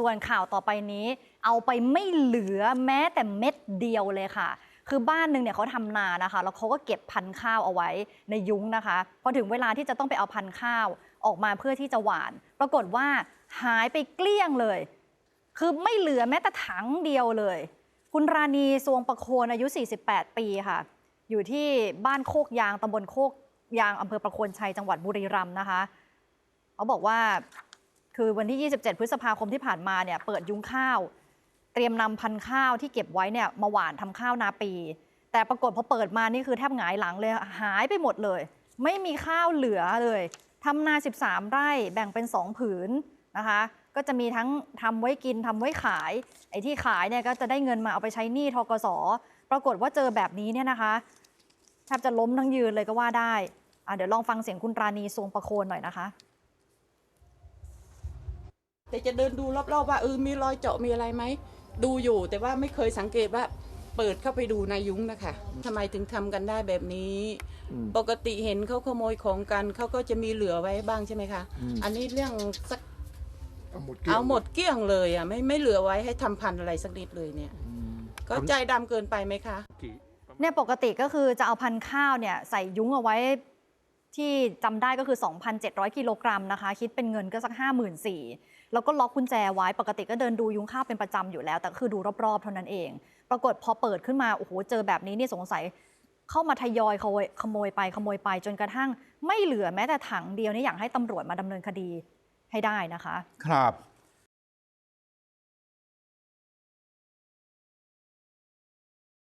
ส่วนข่าวต่อไปนี้ เอาไปไม่เหลือแม้แต่เม็ดเดียวเลยค่ะ คือบ้านหนึ่งเนี่ยเขาทำนานะคะ แล้วเขาก็เก็บพันธุ์ข้าวเอาไว้ในยุ้งนะคะ พอถึงเวลาที่จะต้องไปเอาพันธุ์ข้าวออกมาเพื่อที่จะหวาน ปรากฏว่าหายไปเกลี้ยงเลย คือไม่เหลือแม้แต่ถังเดียวเลย คุณราณีสวงประโคนอายุ 48 ปีค่ะ อยู่ที่บ้านโคกยางตำบลโคกยางอำเภอประโคนชัยจังหวัดบุรีรัมย์นะคะ เขาบอกว่า คือวันที่ 27 พฤษภาคมที่ผ่านมาเนี่ยเปิดยุ้งข้าว เตรียมนำพันธุ์ข้าวที่เก็บไว้เนี่ยมาหว่านทำข้าวนาปี แต่ปรากฏพอเปิดมานี่คือแทบหงายหลังเลยหายไปหมดเลย ไม่มีข้าวเหลือเลยทำนา 13 ไร่แบ่งเป็น 2 ผืนนะคะ ก็จะมีทั้งทำไว้กินทำไว้ขาย ไอ้ที่ขายเนี่ยก็จะได้เงินมาเอาไปใช้หนี้ทกสปรากฏว่าเจอแบบนี้เนี่ยนะคะแทบจะล้มทั้งยืนเลยก็ว่าได้เดี๋ยวลองฟังเสียงคุณราณีทรงประโคนหน่อยนะคะ แต่จะเดินดูรอบๆว่าเออมีรอยเจาะมีอะไรไหมดูอยู่ แต่ว่าไม่เคยสังเกตว่าเปิดเข้าไปดูในยุ้งนะคะทำไมถึงทำกันได้แบบนี้อืมปกติเห็นเขาขโมยของกันเขาก็จะมีเหลือไว้บ้างใช่ไหมคะอืมอันนี้เรื่องสักเอาหมดเกลี้ยงเอาหมดเกลี้ยงเลยอะไม่ไม่เหลือไว้ให้ทำพันธุ์อะไรสักนิดเลยเนี่ยอืมก็ใจดำเกินไปไหมคะกี่เนี่ยปกติก็คือจะเอาพันธุ์ข้าวเนี่ยใส่ยุ้งเอาไว้ ที่จำได้ก็คือ 2,700 กิโลกรัมนะคะ คิดเป็นเงินก็สัก 54,000แล้วก็ล็อกกุญแจไว้ปกติก็เดินดูยุ้งข้าวเป็นประจำอยู่แล้ว แต่คือดูรอบๆเท่านั้นเอง ปรากฏพอเปิดขึ้นมา โอ้โห เจอแบบนี้นี่สงสัยเข้ามาทยอยขโมยขโมยไปขโมยไปจนกระทั่ง ไม่เหลือแม้แต่ถังเดียวนี่อยากให้ตำรวจมาดำเนินคดีให้ได้นะคะ ครับ